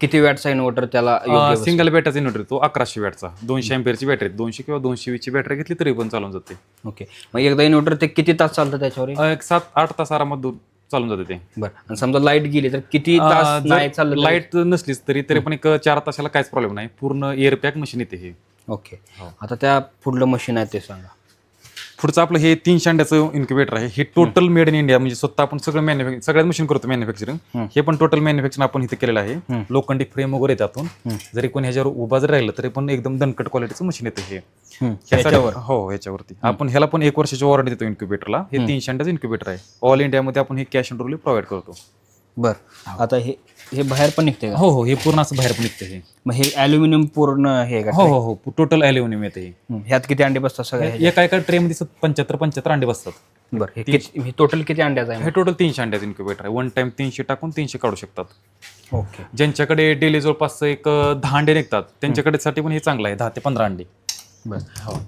किती वॅटचा इन्व्हर्टर त्याला योग्य बसेल? सिंगल बॅटरीचा इन्व्हर्टर तो अकराशे वॅटचा. दोनशे एम्पियरची बॅटरी दोनशे किंवा दोनशे वीसची बॅटरी घेतली तरी पण चालून जाते. ओके. मग एकदा इन्व्हर्टर ते किती तास चालतं त्याच्यावर? अं, एक सात आठ तास आरामात दो- चालून जाते ते. बरं. आणि समजा लाइट गेली तर किती तास नाही चाललं तरी? लाइट नसलीच तरी तरी पण एक चार तासाला काहीच प्रॉब्लेम नाही. पूर्ण एअर पॅक मशीन येते हे. ओके. आता त्या पुढलं मशीन आहे ते सांगा. पुढचं आपलं हे तीन शांड्याचं इन्क्युबेटर आहे. हे टोटल मेड इन इंडिया म्हणजे स्वतः आपण सगळं मॅन्युफॅक्चर सगळ्यात मशीन करतो मॅन्युफॅक्चरिंग हे पण टोटल मॅन्युफॅक्चरिंग आपण इथे केलेलं आहे. लोखंडी फ्रेम वगैरे त्यातून जरी कोणी ह्याच्यावर उभा जर राहिलं तरी पण एकदम दणकट क्वालिटीचं मशीन येते हे. ह्यासाठी- हो ह्याच्यावरती. आपण ह्याला पण एक वर्षाची वॉरंटी देतो इन्क्युबेटरला हे तीन शांड्याचं इन्क्युबेटर आहे. ऑल इंडियामध्ये आपण हे कॅश ऑन डिलिव्हरी प्रोव्हाइड करतो. बरं. आता हे हे बाहेर पण निघते का? हो हो हे पूर्ण असं बाहेर पण निघतं हे. मग हे अल्युमिनियम पूर्ण हे का हो हो हो टोटल अल्युमिनियम येते हे. हम्म. ह्यात किती अंडे बसतात सगळ्या एका एका ट्रे मध्ये पंच्याहत्तर पंच्याहत्तर अंडे बसतात. बरं हे किती हे टोटल किती अंड्याचं आहे? हे टोटल तीनशे अंड्याचं इन्क्युबेटर आहे. वन टाइम तीनशे टाकून तीनशे काढू शकतात. ओके ज्यांच्याकडे डेली जवळपास एक अं, दहा अंडे निघतात त्यांच्याकडे साठी पण हे चांगलं आहे दहा ते पंधरा अंडे. बरं